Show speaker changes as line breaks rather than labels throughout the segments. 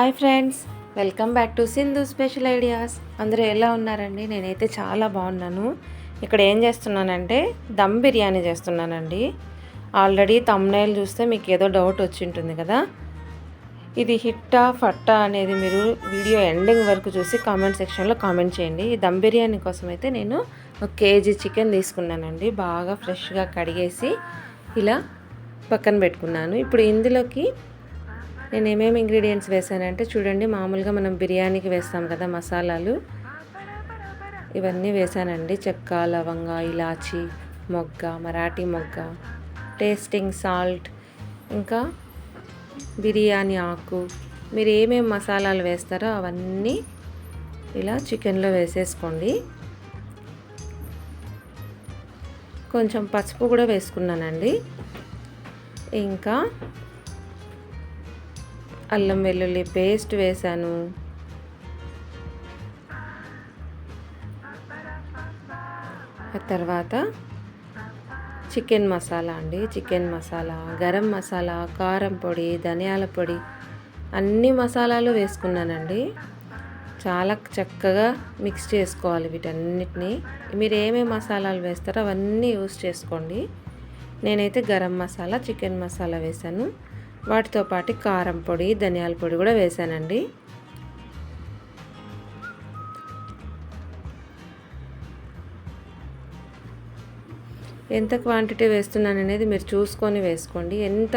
Hi friends welcome back to Sindhu special ideas. అందరూ ఎలా ఉన్నారండి? నేనైతే చాలా బాగున్నాను. ఇక్కడ ఏం చేస్తున్నానంటే దమ్ బిర్యానీ చేస్తున్నానండి. ఆల్రెడీ తమ్నైల్ చూస్తే మీకు ఏదో డౌట్ వచ్చి ఉంటుంది కదా? ఇది హిట్టా ఫట్టా అనేది మీరు వీడియో ఎండింగ్ వరకు చూసి కామెంట్ సెక్షన్లో కామెంట్ చేయండి. ఈ దమ్ బిర్యానీ కోసం అయితే నేను ఒక కేజీ చికెన్ తీసుకున్నానండి. బాగా ఫ్రెష్గా కడిగేసి ఇలా పక్కన పెట్టుకున్నాను. ఇప్పుడు ఇందులోకి నేను ఏమేమి ఇంగ్రీడియంట్స్ వేసానంటే చూడండి మామూలుగా మనం బిర్యానీకి వేస్తాం కదా మసాలాలు. ఇవన్నీ వేసానండి. చెక్క లవంగ ఇలాచి మొగ్గ మరాఠీ మొగ్గ టేస్టింగ్ సాల్ట్ ఇంకా బిర్యానీ ఆకు. మీరు ఏమేమి మసాలాలు వేస్తారో అవన్నీ ఇలా చికెన్లో వేసేసుకోండి. కొంచెం పసుపు కూడా వేసుకున్నానండి. ఇంకా అల్లం వెల్లుల్లి పేస్ట్ వేసాను. ఆ తర్వాత చికెన్ మసాలా అండి. చికెన్ మసాలా గరం మసాలా కారం పొడి ధనియాల పొడి అన్ని మసాలాలు వేసుకున్నానండి. చాలా చక్కగా మిక్స్ చేసుకోవాలి వీటన్నిటిని. మీరు ఏమేమి మసాలాలు వేస్తారో అవన్నీ యూస్ చేసుకోండి. నేనైతే గరం మసాలా చికెన్ మసాలా వేసాను. వాటితో పాటు కారం పొడి ధనియాల పొడి కూడా వేసానండి. ఎంత క్వాంటిటీ వేస్తున్నాను అనేది మీరు చూసుకొని వేసుకోండి. ఎంత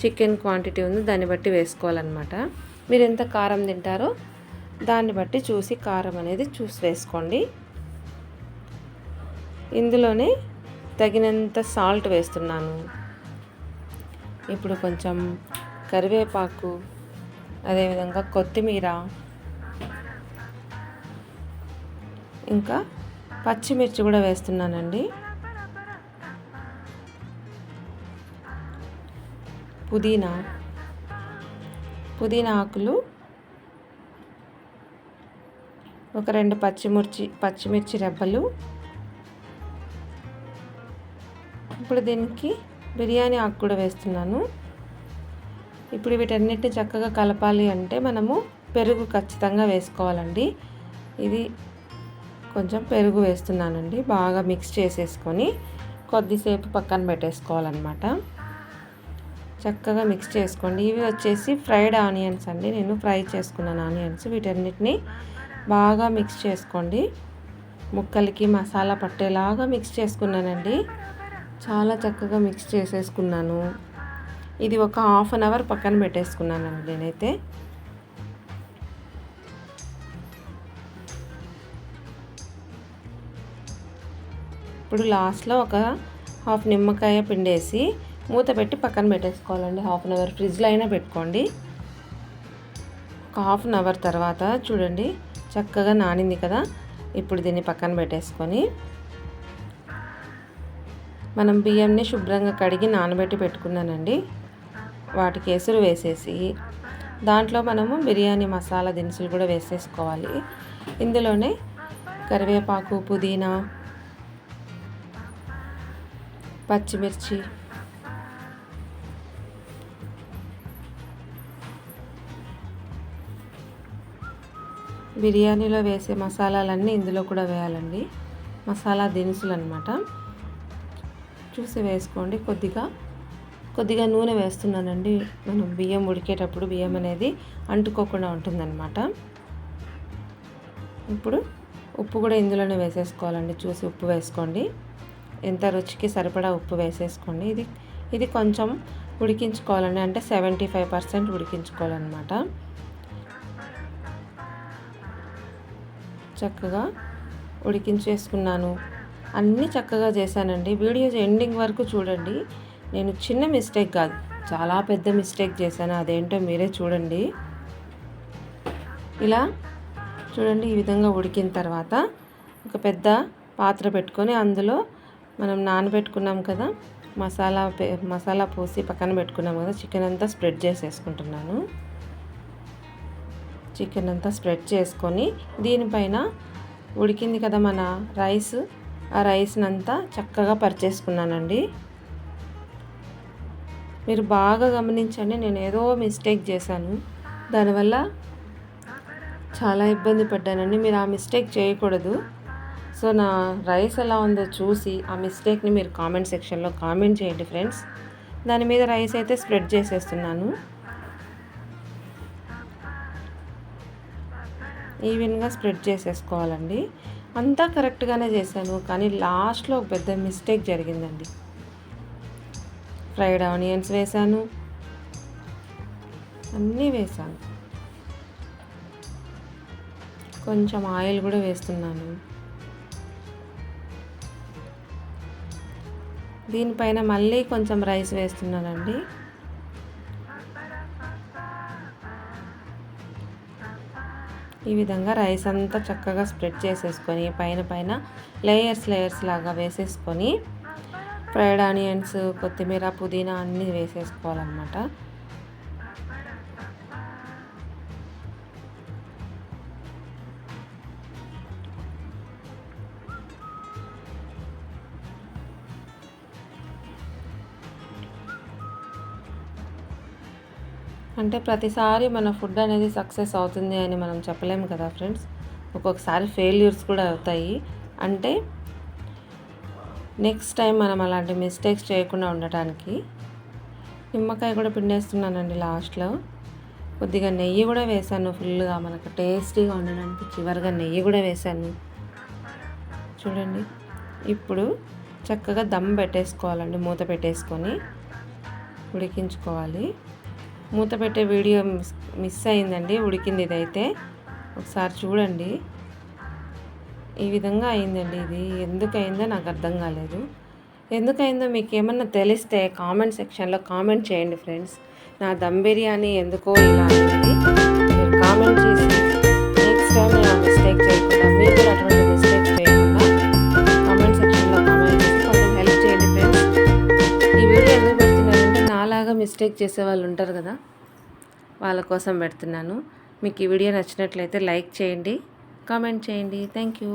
చికెన్ క్వాంటిటీ ఉందో దాన్ని బట్టి వేసుకోవాలన్నమాట. మీరు ఎంత కారం తింటారో దాన్ని బట్టి చూసి కారం అనేది చూసి వేసుకోండి. ఇందులోనే తగినంత సాల్ట్ వేస్తున్నాను. ఇప్పుడు కొంచెం కరివేపాకు అదేవిధంగా కొత్తిమీర ఇంకా పచ్చిమిర్చి కూడా వేస్తున్నానండి. పుదీనా పుదీనా ఆకులు ఒక రెండు పచ్చిమిర్చి పచ్చిమిర్చి రెబ్బలు. ఇప్పుడు దీనికి బిర్యానీ ఆకు కూడా వేస్తున్నాను. ఇప్పుడు వీటన్నిటిని చక్కగా కలపాలి అంటే మనము పెరుగు ఖచ్చితంగా వేసుకోవాలండి. ఇది కొంచెం పెరుగు వేస్తున్నానండి. బాగా మిక్స్ చేసేసుకొని కొద్దిసేపు పక్కన పెట్టేసుకోవాలన్నమాట. చక్కగా మిక్స్ చేసుకోండి. ఇవి వచ్చేసి ఫ్రైడ్ ఆనియన్స్ అండి. నేను ఫ్రై చేసుకున్నాను ఆనియన్స్. వీటన్నిటిని బాగా మిక్స్ చేసుకోండి. ముక్కలకి మసాలా పట్టేలాగా మిక్స్ చేసుకున్నానండి. చాలా చక్కగా మిక్స్ చేసేసుకున్నాను. ఇది ఒక హాఫ్ అన్ అవర్ పక్కన పెట్టేసుకున్నానండి నేనైతే. ఇప్పుడు లాస్ట్లో ఒక హాఫ్ నిమ్మకాయ పిండేసి మూత పెట్టి పక్కన పెట్టేసుకోవాలండి. హాఫ్ అన్ అవర్ ఫ్రిడ్జ్లో అయినా పెట్టుకోండి. ఒక హాఫ్ అన్ అవర్ తర్వాత చూడండి చక్కగా నానింది కదా. ఇప్పుడు దీన్ని పక్కన పెట్టేసుకొని మనం బియ్యంని శుభ్రంగా కడిగి నానబెట్టి పెట్టుకున్నానండి. వాటికి ఎసురు వేసేసి దాంట్లో మనము బిర్యానీ మసాలా దినుసులు కూడా వేసేసుకోవాలి. ఇందులోనే కరివేపాకు పుదీనా పచ్చిమిర్చి బిర్యానీలో వేసే మసాలాలన్నీ ఇందులో కూడా వేయాలండి. మసాలా దినుసులు అనమాట చూసి వేసుకోండి. కొద్దిగా కొద్దిగా నూనె వేస్తున్నానండి. మనం బియ్యం ఉడికేటప్పుడు బియ్యం అనేది అంటుకోకుండా ఉంటుందన్నమాట. ఇప్పుడు ఉప్పు కూడా ఇందులోనే వేసేసుకోవాలండి. చూసి ఉప్పు వేసుకోండి. ఎంత రుచికి సరిపడా ఉప్పు వేసేసుకోండి. ఇది ఇది కొంచెం ఉడికించుకోవాలండి. అంటే సెవెంటీ ఫైవ్ పర్సెంట్ ఉడికించుకోవాలన్నమాట. చక్కగా ఉడికించేసుకున్నాను. అన్నీ చక్కగా చేశానండి. వీడియోస్ ఎండింగ్ వరకు చూడండి. నేను చిన్న మిస్టేక్ కాదు చాలా పెద్ద మిస్టేక్ చేశాను. అదేంటో మీరే చూడండి. ఇలా చూడండి ఈ విధంగా ఉడికిన తర్వాత ఒక పెద్ద పాత్ర పెట్టుకొని అందులో మనం నానబెట్టుకున్నాం కదా మసాలా మసాలా పోసి పక్కన పెట్టుకున్నాం కదా చికెన్ అంతా స్ప్రెడ్ చేసేసుకుంటున్నాను. చికెన్ అంతా స్ప్రెడ్ చేసుకొని దీనిపైన ఉడికింది కదా మన రైస్ ఆ రైస్ని అంతా చక్కగా పరిచేసుకున్నానండి. మీరు బాగా గమనించండి నేను ఏదో మిస్టేక్ చేశాను. దానివల్ల చాలా ఇబ్బంది పడ్డానండి. మీరు ఆ మిస్టేక్ చేయకూడదు. సో నా రైస్ ఎలా ఉందో చూసి ఆ మిస్టేక్ని మీరు కామెంట్ సెక్షన్లో కామెంట్ చేయండి ఫ్రెండ్స్. దాని మీద రైస్ అయితే స్ప్రెడ్ చేసేస్తున్నాను. ఈవెన్గా స్ప్రెడ్ చేసేసుకోవాలండి. అంతా కరెక్ట్గానే చేశాను. కానీ లాస్ట్లో ఒక పెద్ద మిస్టేక్ జరిగిందండి. ఫ్రైడ్ ఆనియన్స్ వేశాను. అన్నీ వేసాను కొంచెం ఆయిల్ కూడా వేస్తున్నాను. దీనిపైన మళ్ళీ కొంచెం రైస్ వేస్తున్నానండి. ఈ విధంగా రైస్ అంతా చక్కగా స్ప్రెడ్ చేసేసుకొని పైన పైన లేయర్స్ లేయర్స్ లాగా వేసేసుకొని ఫ్రైడ్ ఆనియన్స్ కొత్తిమీర పుదీనా అన్నీ వేసేసుకోవాలన్నమాట. అంటే ప్రతిసారి మన ఫుడ్ అనేది సక్సెస్ అవుతుంది అని మనం చెప్పలేము కదా ఫ్రెండ్స్. ఒక్కొక్కసారి ఫెయిల్యూర్స్ కూడా అవుతాయి. అంటే నెక్స్ట్ టైం మనం అలాంటి మిస్టేక్స్ చేయకుండా ఉండటానికి నిమ్మకాయ కూడా పిండేస్తున్నానండి లాస్ట్లో. కొద్దిగా నెయ్యి కూడా వేసాను ఫుల్గా. మనకు టేస్టీగా ఉండడానికి చివరిగా నెయ్యి కూడా వేసాను చూడండి. ఇప్పుడు చక్కగా దమ్ పెట్టేసుకోవాలండి. మూత పెట్టేసుకొని ఉడికించుకోవాలి. మూత పెట్టే వీడియో మిస్ మిస్ అయిందండి ఉడికింది ఇదైతే. ఒకసారి చూడండి. ఈ విధంగా అయిందండి ఇది. ఎందుకు అయిందో నాకు అర్థం కాలేదు. ఎందుకైందో మీకు ఏమన్నా తెలిస్తే కామెంట్ సెక్షన్లో కామెంట్ చేయండి ఫ్రెండ్స్. నా దమ్ బిర్యానీ ఎందుకో ఇలా మిస్టేక్ చేసే వాళ్ళు ఉంటారు కదా వాళ్ళ కోసం పెడుతున్నాను. మీకు ఈ వీడియో నచ్చినట్లయితే లైక్ చేయండి కామెంట్ చేయండి. Thank you.